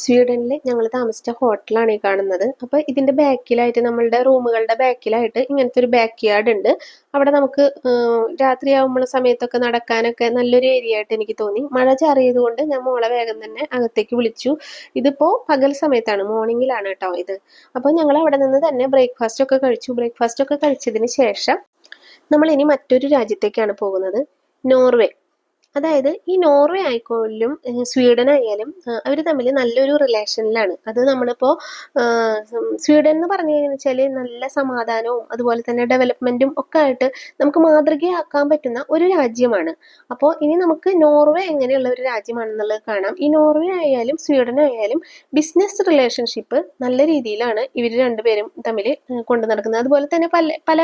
സ്വീഡനിൽ ഞങ്ങൾ താമസിച്ച ഹോട്ടലാണ് ഈ കാണുന്നത്. അപ്പോൾ ഇതിന്റെ ബാക്കിലായിട്ട് നമ്മളുടെ റൂമുകളുടെ ബാക്കിലായിട്ട് ഇങ്ങനത്തെ ഒരു ബാക്ക് യാർഡ് ഉണ്ട്. അവിടെ നമുക്ക് രാത്രിയാവുമ്പോൾ സമയത്തൊക്കെ നടക്കാനൊക്കെ നല്ലൊരു ഏരിയ ആയിട്ട് എനിക്ക് തോന്നി. മഴ ചാറിയത് കൊണ്ട് ഞാൻ മോളെ വേഗം തന്നെ അകത്തേക്ക് വിളിച്ചു. ഇതിപ്പോ പകൽ സമയത്താണ് മോർണിംഗിലാണ് കേട്ടോ ഇത്. അപ്പോൾ ഞങ്ങൾ അവിടെ നിന്ന് തന്നെ ബ്രേക്ക്ഫാസ്റ്റ് ഒക്കെ കഴിച്ചു. ബ്രേക്ക്ഫാസ്റ്റ് ഒക്കെ കഴിച്ചതിന് ശേഷം നമ്മൾ ഇനി മറ്റൊരു രാജ്യത്തേക്കാണ് പോകുന്നത്. നോർവേ. അതായത് ഈ നോർവേ ആയിക്കോലും സ്വീഡൻ ആയാലും അവർ തമ്മിൽ നല്ലൊരു റിലേഷനിലാണ്. അത് നമ്മളിപ്പോൾ സ്വീഡൻ എന്ന് പറഞ്ഞു വെച്ചാൽ നല്ല സമാധാനവും അതുപോലെ തന്നെ ഡെവലപ്മെന്റും ഒക്കെ ആയിട്ട് നമുക്ക് മാതൃകയാക്കാൻ പറ്റുന്ന ഒരു രാജ്യമാണ്. അപ്പോൾ ഇനി നമുക്ക് നോർവേ എങ്ങനെയുള്ള ഒരു രാജ്യമാണെന്നുള്ളത് കാണാം. ഈ നോർവേ ആയാലും സ്വീഡൻ ആയാലും ബിസിനസ് റിലേഷൻഷിപ്പ് നല്ല രീതിയിലാണ് ഇവർ രണ്ടുപേരും തമ്മിൽ കൊണ്ടു നടക്കുന്നത്. അതുപോലെ തന്നെ പല പല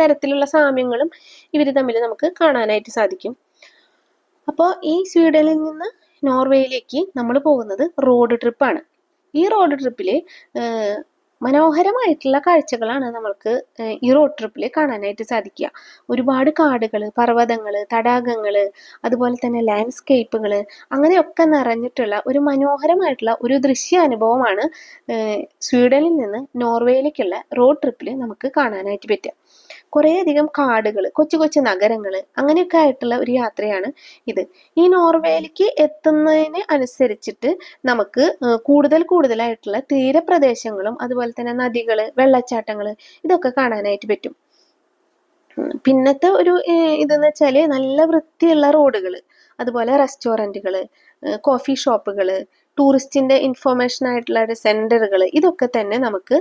തരത്തിലുള്ള സാമ്യങ്ങളും ഇവർ തമ്മിൽ നമുക്ക് കാണാനായിട്ട് സാധിക്കും. അപ്പോൾ ഈ സ്വീഡനിൽ നിന്ന് നോർവേയിലേക്ക് നമ്മൾ പോകുന്നത് റോഡ് ട്രിപ്പാണ് ഈ റോഡ് ട്രിപ്പിൽ മനോഹരമായിട്ടുള്ള കാഴ്ചകളാണ് നമ്മൾക്ക് ഈ റോഡ് ട്രിപ്പിൽ കാണാനായിട്ട് സാധിക്കുക. ഒരുപാട് കാടുകൾ പർവതങ്ങൾ തടാകങ്ങൾ അതുപോലെ തന്നെ ലാൻഡ്സ്കേപ്പുകൾ അങ്ങനെയൊക്കെ നിറഞ്ഞിട്ടുള്ള ഒരു മനോഹരമായിട്ടുള്ള ഒരു ദൃശ്യാനുഭവമാണ് സ്വീഡനിൽ നിന്ന് നോർവേയിലേക്കുള്ള റോഡ് ട്രിപ്പിൽ നമുക്ക് കാണാനായിട്ട് പറ്റുക. കുറേയധികം കാടുകൾ കൊച്ചു കൊച്ചു നഗരങ്ങൾ അങ്ങനെയൊക്കെ ആയിട്ടുള്ള ഒരു യാത്രയാണ് ഇത്. ഈ നോർവേയിലേക്ക് എത്തുന്നതിന് അനുസരിച്ചിട്ട് നമുക്ക് കൂടുതൽ കൂടുതലായിട്ടുള്ള തീരപ്രദേശങ്ങളും അതുപോലെ തന്നെ നദികൾ വെള്ളച്ചാട്ടങ്ങൾ ഇതൊക്കെ കാണാനായിട്ട് പറ്റും. പിന്നത്തെ ഒരു ഇതെന്ന് വെച്ചാൽ നല്ല വൃത്തിയുള്ള റോഡുകൾ അതുപോലെ റെസ്റ്റോറന്റുകൾ കോഫി ഷോപ്പുകൾ ടൂറിസ്റ്റിന്റെ ഇൻഫോർമേഷൻ ആയിട്ടുള്ള സെന്ററുകൾ ഇതൊക്കെ തന്നെ നമുക്ക്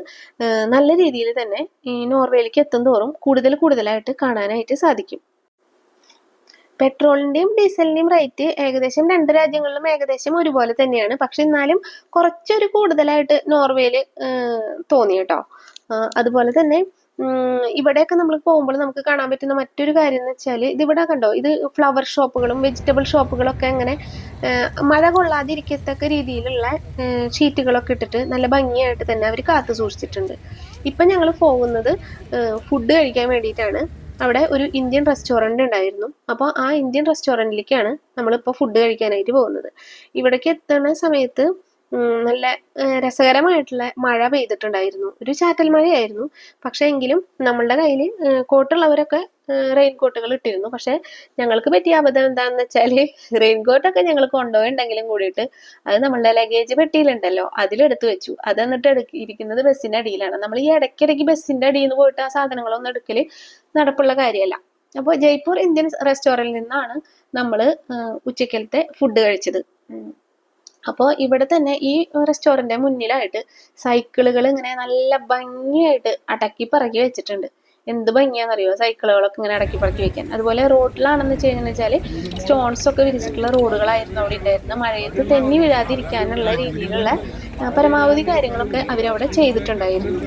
നല്ല രീതിയിൽ തന്നെ ഈ നോർവേയിലേക്ക് എത്തുന്തോറും കൂടുതൽ കൂടുതലായിട്ട് കാണാനായിട്ട് സാധിക്കും. പെട്രോളിന്റെയും ഡീസലിന്റെയും റേറ്റ് ഏകദേശം രണ്ട് രാജ്യങ്ങളിലും ഏകദേശം ഒരുപോലെ തന്നെയാണ്. പക്ഷെ എന്നാലും കുറച്ചൊരു കൂടുതലായിട്ട് നോർവേയിൽ തോന്നി കേട്ടോ. അതുപോലെ തന്നെ ഇവിടെയൊക്കെ നമ്മൾ പോകുമ്പോൾ നമുക്ക് കാണാൻ പറ്റുന്ന മറ്റൊരു കാര്യം എന്ന് വെച്ചാൽ ഇത് ഇതിവിടെ കണ്ടോ? ഇത് ഫ്ലവർ ഷോപ്പുകളും വെജിറ്റബിൾ ഷോപ്പുകളൊക്കെ അങ്ങനെ മഴ കൊള്ളാതിരിക്കത്തക്ക രീതിയിലുള്ള ഷീറ്റുകളൊക്കെ ഇട്ടിട്ട് നല്ല ഭംഗിയായിട്ട് തന്നെ അവർ കാത്തു സൂക്ഷിച്ചിട്ടുണ്ട്. ഇപ്പം ഞങ്ങൾ പോകുന്നത് ഫുഡ് കഴിക്കാൻ വേണ്ടിയിട്ടാണ്. അവിടെ ഒരു ഇന്ത്യൻ റെസ്റ്റോറന്റ് ഉണ്ടായിരുന്നു. അപ്പോൾ ആ ഇന്ത്യൻ റെസ്റ്റോറന്റിലേക്കാണ് നമ്മളിപ്പോൾ ഫുഡ് കഴിക്കാനായിട്ട് പോകുന്നത്. ഇവിടേക്ക് എത്തുന്ന സമയത്ത് നല്ല രസകരമായിട്ടുള്ള മഴ പെയ്തിട്ടുണ്ടായിരുന്നു. ഒരു ചാറ്റൽ മഴയായിരുന്നു. പക്ഷെ എങ്കിലും നമ്മളുടെ കയ്യിൽ കോട്ടുള്ളവരൊക്കെ റെയിൻ കോട്ടുകൾ ഇട്ടിരുന്നു. പക്ഷെ ഞങ്ങൾക്ക് പറ്റിയ അബദ്ധം എന്താണെന്ന് വെച്ചാൽ റെയിൻ കോട്ടൊക്കെ ഞങ്ങൾ കൊണ്ടുപോയിണ്ടെങ്കിലും കൂടിയിട്ട് അത് നമ്മളുടെ ലഗേജ് പെട്ടിയിലുണ്ടല്ലോ അതിലെടുത്ത് വെച്ചു. അത് എന്നിട്ട് എടുക്ക ഇരിക്കുന്നത് ബസ്സിന്റെ അടിയിലാണ്. നമ്മൾ ഈ ഇടയ്ക്കിടയ്ക്ക് ബസ്സിന്റെ അടിയിൽ നിന്ന് പോയിട്ട് ആ സാധനങ്ങളൊന്നും എടുക്കൽ നടപ്പുള്ള കാര്യമല്ല അപ്പോൾ ജയ്പൂർ ഇന്ത്യൻ റെസ്റ്റോറന്റിൽ നിന്നാണ് നമ്മൾ ഉച്ചക്കലത്തെ ഫുഡ് കഴിച്ചത്. അപ്പോൾ ഇവിടെ തന്നെ ഈ റെസ്റ്റോറന്റിന്റെ മുന്നിലായിട്ട് സൈക്കിളുകൾ ഇങ്ങനെ നല്ല ഭംഗിയായിട്ട് അടക്കി പറക്കി വെച്ചിട്ടുണ്ട്. എന്ത് ഭംഗിയാണെന്നറിയോ സൈക്കിളുകളൊക്കെ ഇങ്ങനെ അടക്കി പറക്കി വെക്കാൻ. അതുപോലെ റോഡിലാണെന്ന് വെച്ച് കഴിഞ്ഞാൽ വെച്ചാൽ സ്റ്റോൺസ് ഒക്കെ വിരിച്ചിട്ടുള്ള റോഡുകളായിരുന്നു അവിടെ ഉണ്ടായിരുന്നത്. മഴയത്ത് തെന്നി വീഴാതിരിക്കാനുള്ള രീതിയിലുള്ള പരമാവധി കാര്യങ്ങളൊക്കെ അവരവിടെ ചെയ്തിട്ടുണ്ടായിരുന്നു.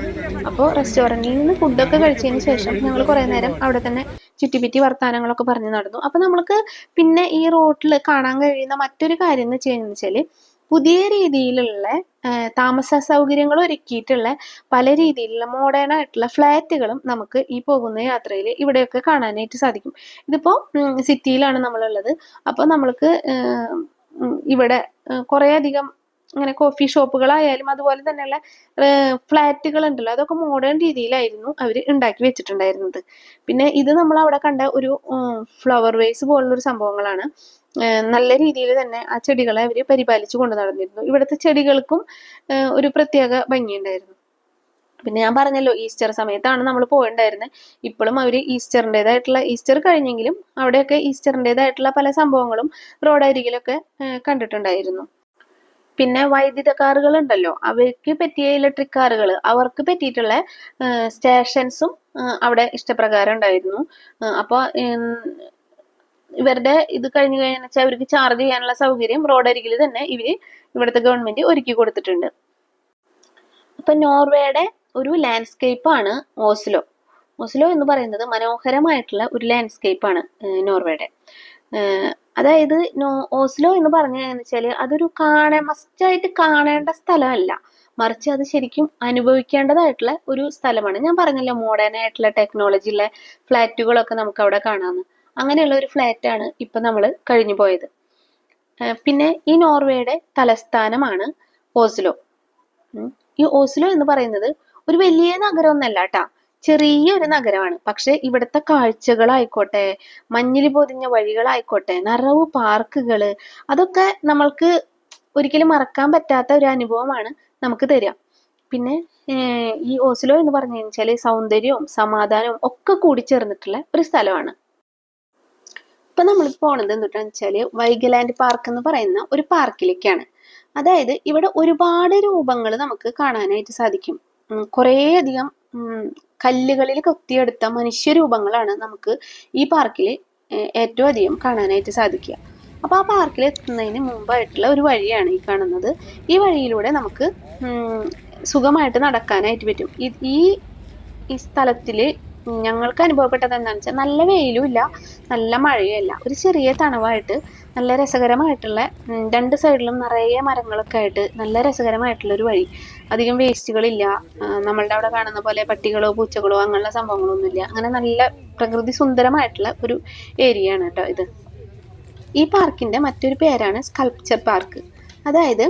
അപ്പോൾ റെസ്റ്റോറന്റിൽ നിന്ന് ഫുഡൊക്കെ കഴിച്ചതിന് ശേഷം ഞങ്ങൾ കുറേ നേരം അവിടെ തന്നെ ചുറ്റിപ്പറ്റി വർത്തമാനങ്ങളൊക്കെ പറഞ്ഞു നടന്നു. അപ്പോൾ നമ്മൾക്ക് പിന്നെ ഈ റോഡിൽ കാണാൻ കഴിയുന്ന മറ്റൊരു കാര്യം എന്ന് വെച്ച് കഴിഞ്ഞാൽ പുതിയ രീതിയിലുള്ള താമസ സൗകര്യങ്ങൾ ഒരുക്കിയിട്ടുള്ള പല രീതിയിലുള്ള മോഡേൺ ആയിട്ടുള്ള ഫ്ലാറ്റുകളും നമുക്ക് ഈ പോകുന്ന യാത്രയിൽ ഇവിടെയൊക്കെ കാണാനായിട്ട് സാധിക്കും. ഇതിപ്പോൾ സിറ്റിയിലാണ് നമ്മളുള്ളത്. അപ്പോൾ നമ്മൾക്ക് ഇവിടെ കുറേ അധികം ഇങ്ങനെ കോഫി ഷോപ്പുകളായാലും അതുപോലെ തന്നെയുള്ള ഫ്ലാറ്റുകൾ ഉണ്ടല്ലോ അതൊക്കെ മോഡേൺ രീതിയിലായിരുന്നു അവർ ഉണ്ടാക്കി വെച്ചിട്ടുണ്ടായിരുന്നത്. പിന്നെ ഇത് നമ്മൾ അവിടെ കണ്ട ഒരു ഫ്ലവർ വേസ് പോലുള്ളൊരു സംഭവങ്ങളാണ്. നല്ല രീതിയിൽ തന്നെ ആ ചെടികളെ അവർ പരിപാലിച്ചു കൊണ്ടു നടന്നിരുന്നു. ഇവിടുത്തെ ചെടികൾക്കും ഒരു പ്രത്യേക ഭംഗിയുണ്ടായിരുന്നു. പിന്നെ ഞാൻ പറഞ്ഞല്ലോ ഈസ്റ്റർ സമയത്താണ് നമ്മൾ പോയിണ്ടായിരുന്നത് ഇപ്പോഴും അവർ ഈസ്റ്ററിന്റെതായിട്ടുള്ള ഈസ്റ്റർ കഴിഞ്ഞെങ്കിലും അവിടെയൊക്കെ ഈസ്റ്ററിന്റെതായിട്ടുള്ള പല സംഭവങ്ങളും റോഡരികിലൊക്കെ കണ്ടിട്ടുണ്ടായിരുന്നു. പിന്നെ വൈദ്യുത കാറുകൾ ഉണ്ടല്ലോ അവർക്ക് പറ്റിയ ഇലക്ട്രിക് കാറുകൾ അവർക്ക് പറ്റിയിട്ടുള്ള സ്റ്റേഷൻസും അവിടെ ഇഷ്ടപ്രകാരം ഉണ്ടായിരുന്നു. അപ്പോൾ ഇവരുടെ ഇത് കഴിഞ്ഞു കഴിഞ്ഞാൽ അവർക്ക് ചാർജ് ചെയ്യാനുള്ള സൗകര്യം റോഡരികിൽ തന്നെ ഇവർ ഇവിടുത്തെ ഗവൺമെന്റ് ഒരുക്കി കൊടുത്തിട്ടുണ്ട്. അപ്പൊ നോർവേയുടെ ഒരു ലാൻഡ്സ്കേപ്പ് ആണ് ഓസ്ലോ. ഓസ്ലോ എന്ന് പറയുന്നത് മനോഹരമായിട്ടുള്ള ഒരു ലാൻഡ്സ്കേപ്പ് ആണ് നോർവേയുടെ അതായത് നോ ഓസ്ലോ എന്ന് പറഞ്ഞു വെച്ചാൽ അതൊരു കാണാൻ മസ്റ്റായിട്ട് കാണേണ്ട സ്ഥലമല്ല. മറിച്ച് അത് ശരിക്കും അനുഭവിക്കേണ്ടതായിട്ടുള്ള ഒരു സ്ഥലമാണ്. ഞാൻ പറഞ്ഞല്ലോ മോഡേൺ ആയിട്ടുള്ള ടെക്നോളജി ഉള്ള ഫ്ലാറ്റുകളൊക്കെ നമുക്ക് അവിടെ കാണാമെന്ന് അങ്ങനെയുള്ള ഒരു ഫ്ലാറ്റാണ് ഇപ്പൊ നമ്മൾ കഴിഞ്ഞു പോയത്. പിന്നെ ഈ നോർവേയുടെ തലസ്ഥാനമാണ് ഓസ്ലോ. ഈ ഓസ്ലോ എന്ന് പറയുന്നത് ഒരു വലിയ നഗരമൊന്നല്ല കേട്ടാ. ചെറിയ ഒരു നഗരമാണ്. പക്ഷെ ഇവിടുത്തെ കാഴ്ചകളായിക്കോട്ടെ മഞ്ഞിൽ പൊതിഞ്ഞ വഴികളായിക്കോട്ടെ നിറവ് പാർക്കുകൾ അതൊക്കെ നമ്മൾക്ക് ഒരിക്കലും മറക്കാൻ പറ്റാത്ത ഒരു അനുഭവമാണ് നമുക്ക് തരിക. പിന്നെ ഈ ഓസ്ലോ എന്ന് പറഞ്ഞു വെച്ചാൽ സൗന്ദര്യവും സമാധാനവും ഒക്കെ കൂടി ചേർന്നിട്ടുള്ള ഒരു സ്ഥലമാണ്. ഇപ്പൊ നമ്മൾ പോണത് എന്തുട്ടാന്ന് വെച്ചാൽ വൈഗലാൻഡ് പാർക്ക് എന്ന് പറയുന്ന ഒരു പാർക്കിലേക്കാണ്. അതായത് ഇവിടെ ഒരുപാട് രൂപങ്ങൾ നമുക്ക് കാണാനായിട്ട് സാധിക്കും. കുറേയധികം കല്ലുകളിൽ കൊത്തിയെടുത്ത മനുഷ്യരൂപങ്ങളാണ് നമുക്ക് ഈ പാർക്കിൽ ഏറ്റവും അധികം കാണാനായിട്ട് സാധിക്കുക. അപ്പോൾ ആ പാർക്കിൽ എത്തുന്നതിന് മുമ്പായിട്ടുള്ള ഒരു വഴിയാണ് ഈ കാണുന്നത്. ഈ വഴിയിലൂടെ നമുക്ക് സുഖമായിട്ട് നടക്കാനായിട്ട് പറ്റും. ഈ- ഈ സ്ഥലത്തിൽ ഞങ്ങൾക്ക് അനുഭവപ്പെട്ടത് എന്താണെന്ന് വെച്ചാൽ നല്ല വെയിലും ഇല്ല നല്ല മഴയും മഴയുമല്ല ഒരു ചെറിയ തണവായിട്ട് നല്ല രസകരമായിട്ടുള്ള രണ്ട് സൈഡിലും നിറയെ മരങ്ങളൊക്കെ ആയിട്ട് നല്ല രസകരമായിട്ടുള്ളൊരു വഴി. അധികം വേസ്റ്റുകളില്ല നമ്മളുടെ അവിടെ കാണുന്ന പോലെ പട്ടികളോ പൂച്ചകളോ അങ്ങനെയുള്ള സംഭവങ്ങളൊന്നുമില്ല അങ്ങനെ നല്ല പ്രകൃതി സുന്ദരമായിട്ടുള്ള ഒരു ഏരിയ ആണ് കേട്ടോ ഇത്. ഈ പാർക്കിന്റെ മറ്റൊരു പേരാണ് സ്കൾപ്ചർ പാർക്ക് അതായത്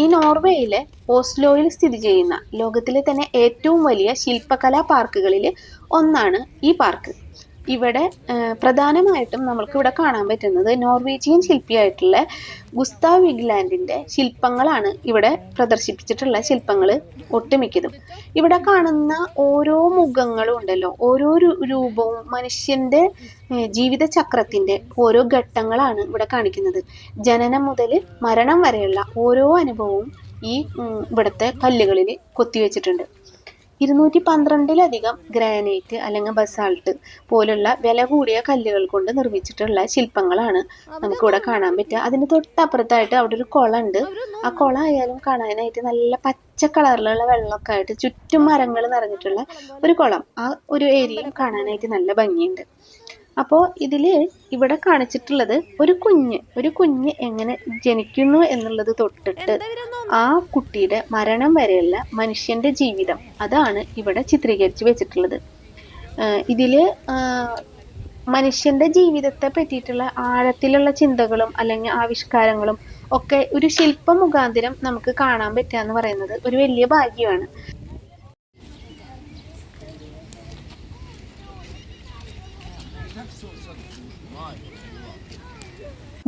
ഈ നോർവേയിലെ ഓസ്ലോയിൽ സ്ഥിതി ചെയ്യുന്ന ലോകത്തിലെ തന്നെ ഏറ്റവും വലിയ ശില്പകലാ പാർക്കുകളിൽ ഒന്നാണ് ഈ പാർക്ക്. ഇവിടെ പ്രധാനമായിട്ടും നമ്മൾക്ക് ഇവിടെ കാണാൻ പറ്റുന്നത് നോർവീജിയൻ ശില്പിയായിട്ടുള്ള ഗുസ്താവ് വിഗ്ലാൻഡിന്റെ ശില്പങ്ങളാണ് ഇവിടെ പ്രദർശിപ്പിച്ചിട്ടുള്ള ശില്പങ്ങൾ ഒട്ടുമിക്കതും. ഇവിടെ കാണുന്ന ഓരോ മുഖങ്ങളും ഉണ്ടല്ലോ ഓരോ രൂപവും മനുഷ്യന്റെ ജീവിത ജീവിതചക്രത്തിന്റെ ഓരോ ഘട്ടങ്ങളാണ് ഇവിടെ കാണിക്കുന്നത്. ജനനം മുതൽ മരണം വരെയുള്ള ഓരോ അനുഭവവും ഈ ഇവിടുത്തെ കല്ലുകളിൽ കൊത്തിവെച്ചിട്ടുണ്ട്. ഇരുന്നൂറ്റി പന്ത്രണ്ടിലധികം ഗ്രാനൈറ്റ് അല്ലെങ്കിൽ ബസാൾട്ട് പോലുള്ള വില കൂടിയ കല്ലുകൾ കൊണ്ട് നിർമ്മിച്ചിട്ടുള്ള ശില്പങ്ങളാണ് നമുക്ക് ഇവിടെ കാണാൻ പറ്റുക. അതിന് തൊട്ടപ്പുറത്തായിട്ട് അവിടെ ഒരു കുളം ഉണ്ട്. ആ കുളം ആയാലും കാണാനായിട്ട് നല്ല പച്ച കളറിലുള്ള വെള്ളമൊക്കെ ആയിട്ട് ചുറ്റും മരങ്ങൾ നിറഞ്ഞിട്ടുള്ള ഒരു കുളം. ആ ഒരു ഏരിയയും കാണാനായിട്ട് നല്ല ഭംഗിയുണ്ട്. അപ്പോൾ ഇതിൽ ഇവിടെ കാണിച്ചിട്ടുള്ളത് ഒരു കുഞ്ഞ് ഒരു കുഞ്ഞ് എങ്ങനെ ജനിക്കുന്നു എന്നുള്ളത് തൊട്ടിട്ട് ആ കുട്ടിയുടെ മരണം വരെയുള്ള മനുഷ്യന്റെ ജീവിതം അതാണ് ഇവിടെ ചിത്രീകരിച്ച് വെച്ചിട്ടുള്ളത്. ഇതിൽ മനുഷ്യന്റെ ജീവിതത്തെ പറ്റിയിട്ടുള്ള ആഴത്തിലുള്ള ചിന്തകളും അല്ലെങ്കിൽ ആവിഷ്കാരങ്ങളും ഒക്കെ ഒരു ശില്പം മുഖാന്തരം നമുക്ക് കാണാൻ പറ്റുക എന്ന് പറയുന്നത് ഒരു വലിയ ഭാഗ്യമാണ്.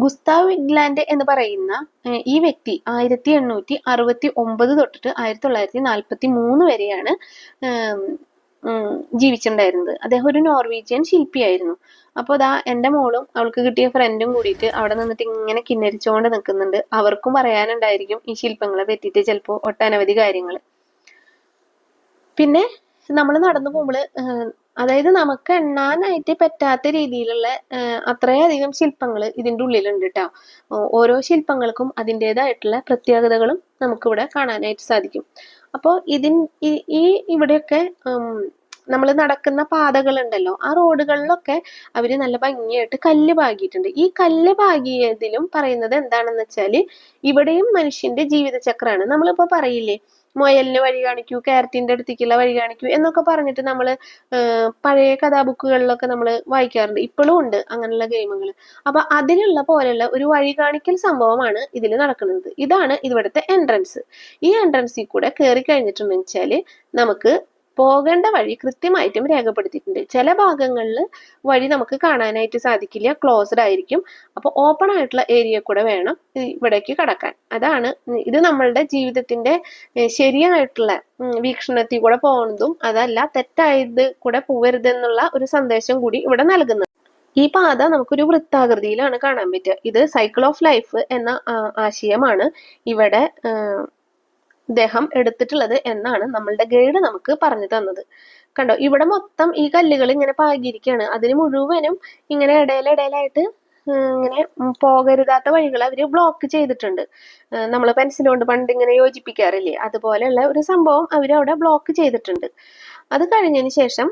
ഗുസ്താവ് വിഗ്ലാൻഡ് എന്ന് പറയുന്ന ഈ വ്യക്തി ആയിരത്തി എണ്ണൂറ്റി അറുപത്തി ഒമ്പത് തൊട്ടിട്ട് ആയിരത്തി തൊള്ളായിരത്തി നാൽപ്പത്തി മൂന്ന് വരെയാണ് ജീവിച്ചിട്ടുണ്ടായിരുന്നത്. അദ്ദേഹം ഒരു നോർവീജിയൻ ശില്പിയായിരുന്നു. അപ്പോൾ അതാ എന്റെ മോളും അവൾക്ക് കിട്ടിയ ഫ്രണ്ടും കൂടിയിട്ട് അവിടെ നിന്നിട്ട് ഇങ്ങനെ കിന്നരിച്ചുകൊണ്ട് നിൽക്കുന്നുണ്ട്. അവർക്കും പറയാനുണ്ടായിരിക്കും ഈ ശില്പങ്ങളെ പറ്റിയിട്ട് ചിലപ്പോൾ ഒട്ടനവധി കാര്യങ്ങൾ പിന്നെ നമ്മൾ നടന്നു പോകുമ്പോൾ അതായത് നമുക്ക് എണ്ണാനായിട്ട് പറ്റാത്ത രീതിയിലുള്ള അത്രയധികം ശില്പങ്ങൾ ഇതിന്റെ ഉള്ളിലുണ്ട് കേട്ടോ ഓരോ ശില്പങ്ങൾക്കും അതിന്റെതായിട്ടുള്ള പ്രത്യേകതകളും നമുക്കിവിടെ കാണാനായിട്ട് സാധിക്കും. അപ്പോൾ ഇതിൻ ഈ ഇവിടെയൊക്കെ നമ്മൾ നടക്കുന്ന പാതകളുണ്ടല്ലോ ആ റോഡുകളിലൊക്കെ അവർ നല്ല ഭംഗിയായിട്ട് കല്ല് പാകിയിട്ടുണ്ട്. ഈ കല്ല് പാകിയതിലും പറയുന്നത് എന്താണെന്ന് വെച്ചാൽ ഇവിടെയും മനുഷ്യന്റെ ജീവിതചക്രമാണ്. നമ്മളിപ്പോൾ പറയില്ലേ മുയലിന് വഴി കാണിക്കൂ കാരറ്റിന്റെ അടുത്തേക്കുള്ള വഴി കാണിക്കൂ എന്നൊക്കെ പറഞ്ഞിട്ട് നമ്മൾ പഴയ കഥാബുക്കുകളിലൊക്കെ നമ്മൾ വായിക്കാറുണ്ട്. ഇപ്പോഴും ഉണ്ട് അങ്ങനെയുള്ള ഗെയിമുകൾ അപ്പൊ അതിലുള്ള പോലെയുള്ള ഒരു വഴി കാണിക്കൽ സംഭവമാണ് ഇതിൽ നടക്കുന്നത്. ഇതാണ് ഇവിടുത്തെ എൻട്രൻസ് ഈ എൻട്രൻസിൽ കൂടെ കയറി കഴിഞ്ഞിട്ടുണ്ടെന്ന് വെച്ചാൽ നമുക്ക് പോകേണ്ട വഴി കൃത്യമായിട്ടും രേഖപ്പെടുത്തിയിട്ടുണ്ട്. ചില ഭാഗങ്ങളിൽ വഴി നമുക്ക് കാണാനായിട്ട് സാധിക്കില്ല. ക്ലോസ്ഡ് ആയിരിക്കും. അപ്പോൾ ഓപ്പൺ ആയിട്ടുള്ള ഏരിയ കൂടെ വേണം ഇവിടേക്ക് കടക്കാൻ. അതാണ് ഇത് നമ്മളുടെ ജീവിതത്തിന്റെ ശരിയായിട്ടുള്ള വീക്ഷണത്തിൽ കൂടെ പോകുന്നതും അതല്ല തെറ്റായത് കൂടെ പോവരുത് എന്നുള്ള ഒരു സന്ദേശം കൂടി ഇവിടെ നൽകുന്നത്. ഈ പാത നമുക്കൊരു വൃത്താകൃതിയിലാണ് കാണാൻ പറ്റുക. ഇത് സൈക്കിൾ ഓഫ് ലൈഫ് എന്ന ആശയമാണ്. ഇവിടെ ഇദ്ദേഹം എടുത്തിട്ടുള്ളത് എന്നാണ് നമ്മളുടെ ഗൈഡ് നമുക്ക് പറഞ്ഞു തന്നത്. കണ്ടോ? ഇവിടെ മൊത്തം ഈ കല്ലുകൾ ഇങ്ങനെ പാകിയിരിക്കുകയാണ്. അതിന് മുഴുവനും ഇങ്ങനെ ഇടയിലിടയിലായിട്ട് ഇങ്ങനെ പോകരുതാത്ത വഴികൾ അവർ ബ്ലോക്ക് ചെയ്തിട്ടുണ്ട്. നമ്മൾ പെൻസിൽ കൊണ്ട് പണ്ട് ഇങ്ങനെ യോജിപ്പിക്കാറില്ലേ? അതുപോലെയുള്ള ഒരു സംഭവം അവർ അവിടെ ബ്ലോക്ക് ചെയ്തിട്ടുണ്ട്. അത് കഴിഞ്ഞതിന് ശേഷം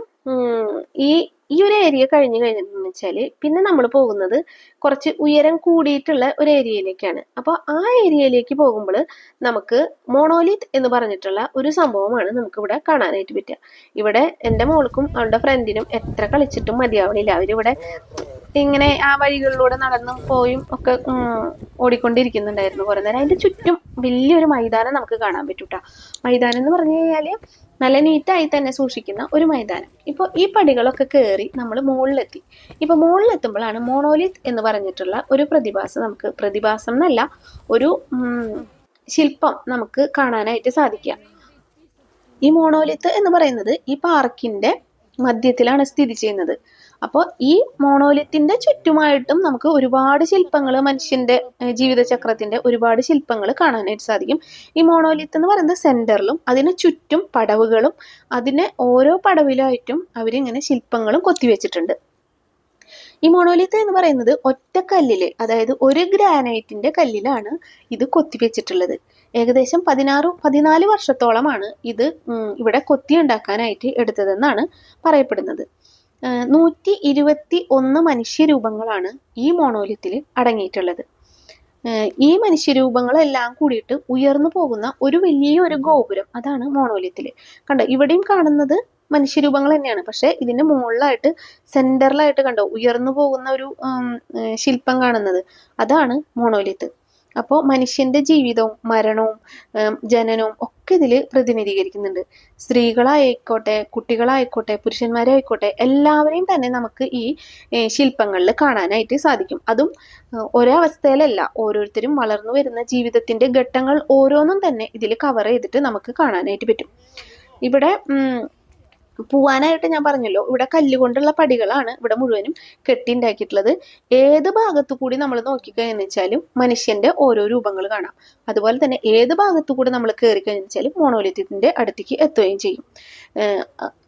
ഈ ഈ ഒരു ഏരിയ കഴിഞ്ഞു കഴിഞ്ഞെന്ന് വെച്ചാൽ പിന്നെ നമ്മൾ പോകുന്നത് കുറച്ച് ഉയരം കൂടിയിട്ടുള്ള ഒരു ഏരിയയിലേക്കാണ് അപ്പോൾ ആ ഏരിയയിലേക്ക് പോകുമ്പോൾ നമുക്ക് മോണോലിത്ത് എന്ന് പറഞ്ഞിട്ടുള്ള ഒരു സംഭവമാണ് നമുക്ക് ഇവിടെ കാണാനായിട്ട് പറ്റുക. ഇവിടെ എന്റെ മോൾക്കും അവളുടെ ഫ്രണ്ടിനും എത്ര കളിച്ചിട്ടും മതിയാവണില്ല. അവരിവിടെ ഇങ്ങനെ ആ വഴികളിലൂടെ നടന്നും പോയും ഒക്കെ ഓടിക്കൊണ്ടിരിക്കുന്നുണ്ടായിരുന്നു കുറെ നേരം. അതിന്റെ ചുറ്റും വലിയൊരു മൈതാനം നമുക്ക് കാണാൻ പറ്റൂട്ടാ. മൈതാനം എന്ന് പറഞ്ഞു കഴിഞ്ഞാൽ നല്ല നീറ്റായി തന്നെ സൂക്ഷിക്കുന്ന ഒരു മൈതാനം. ഇപ്പോൾ ഈ പടികളൊക്കെ കയറി നമ്മൾ മുകളിലെത്തി ഇപ്പൊ മുകളിലെത്തുമ്പോഴാണ് മോണോലിത്ത് എന്ന് പറഞ്ഞിട്ടുള്ള ഒരു പ്രതിഭാസം നമുക്ക് പ്രതിഭാസം എന്നല്ല ഒരു ശില്പം നമുക്ക് കാണാനായിട്ട് സാധിക്കുക. ഈ മോണോലിത്ത് എന്ന് പറയുന്നത് ഈ പാർക്കിന്റെ മധ്യത്തിലാണ് സ്ഥിതി ചെയ്യുന്നത്. അപ്പോൾ ഈ മോണോലിത്തിന്റെ ചുറ്റുമായിട്ടും നമുക്ക് ഒരുപാട് ശില്പങ്ങൾ മനുഷ്യന്റെ ജീവിതചക്രത്തിന്റെ ഒരുപാട് ശില്പങ്ങൾ കാണാനായിട്ട് സാധിക്കും. ഈ മോണോലിത്ത് എന്ന് പറയുന്നത് സെന്ററിലും അതിന് ചുറ്റും പടവുകളും അതിനെ ഓരോ പടവിലായിട്ടും അവരിങ്ങനെ ശില്പങ്ങളും കൊത്തിവെച്ചിട്ടുണ്ട്. ഈ മോണോലിത്ത് എന്ന് പറയുന്നത് ഒറ്റ കല്ലിൽ അതായത് ഒരു ഗ്രാനൈറ്റിന്റെ കല്ലിലാണ് ഇത് കൊത്തിവെച്ചിട്ടുള്ളത്. ഏകദേശം പതിനാറ് പതിനാല് വർഷത്തോളമാണ് ഇത് ഇവിടെ കൊത്തി ഉണ്ടാക്കാനായിട്ട് എടുത്തതെന്നാണ് പറയപ്പെടുന്നത്. നൂറ്റി ഇരുപത്തി ഒന്ന് മനുഷ്യരൂപങ്ങളാണ് ഈ മോണോലിത്തിൽ അടങ്ങിയിട്ടുള്ളത്. ഈ മനുഷ്യരൂപങ്ങളെല്ലാം കൂടിയിട്ട് ഉയർന്നു പോകുന്ന ഒരു വലിയൊരു ഗോപുരം അതാണ് മോണോലിത്തിൽ കണ്ടോ ഇവിടെയും കാണുന്നത് മനുഷ്യരൂപങ്ങൾ തന്നെയാണ്. പക്ഷെ ഇതിന്റെ മുകളിലായിട്ട് സെന്ററിലായിട്ട് കണ്ടോ ഉയർന്നു പോകുന്ന ഒരു ശില്പം കാണുന്നത്. അതാണ് മോണോലിത്ത് അപ്പോൾ മനുഷ്യന്റെ ജീവിതവും മരണവും ജനനവും ഒക്കെ ഇതിൽ പ്രതിനിധീകരിക്കുന്നുണ്ട്. സ്ത്രീകളായിക്കോട്ടെ കുട്ടികളായിക്കോട്ടെ പുരുഷന്മാരായിക്കോട്ടെ എല്ലാവരെയും തന്നെ നമുക്ക് ഈ ശില്പങ്ങളിൽ കാണാനായിട്ട് സാധിക്കും. അതും ഒരവസ്ഥയിലല്ല. ഓരോരുത്തരും വളർന്നു വരുന്ന ജീവിതത്തിന്റെ ഘട്ടങ്ങൾ ഓരോന്നും തന്നെ ഇതിൽ കവർ ചെയ്തിട്ട് നമുക്ക് കാണാനായിട്ട് പറ്റും. ഇവിടെ പോവാനായിട്ട് ഞാൻ പറഞ്ഞല്ലോ. ഇവിടെ കല്ലുകൊണ്ടുള്ള പടികളാണ് ഇവിടെ മുഴുവനും കെട്ടിണ്ടാക്കിയിട്ടുള്ളത്. ഏത് ഭാഗത്തു കൂടി നമ്മൾ നോക്കിക്കഴിഞ്ഞു വെച്ചാലും മനുഷ്യന്റെ ഓരോ രൂപങ്ങൾ കാണാം. അതുപോലെ തന്നെ ഏത് ഭാഗത്തു കൂടി നമ്മൾ കയറി കഴിഞ്ഞു വെച്ചാലും മോണോലിത്തിന്റെ അടുത്തേക്ക് എത്തുകയും ചെയ്യും.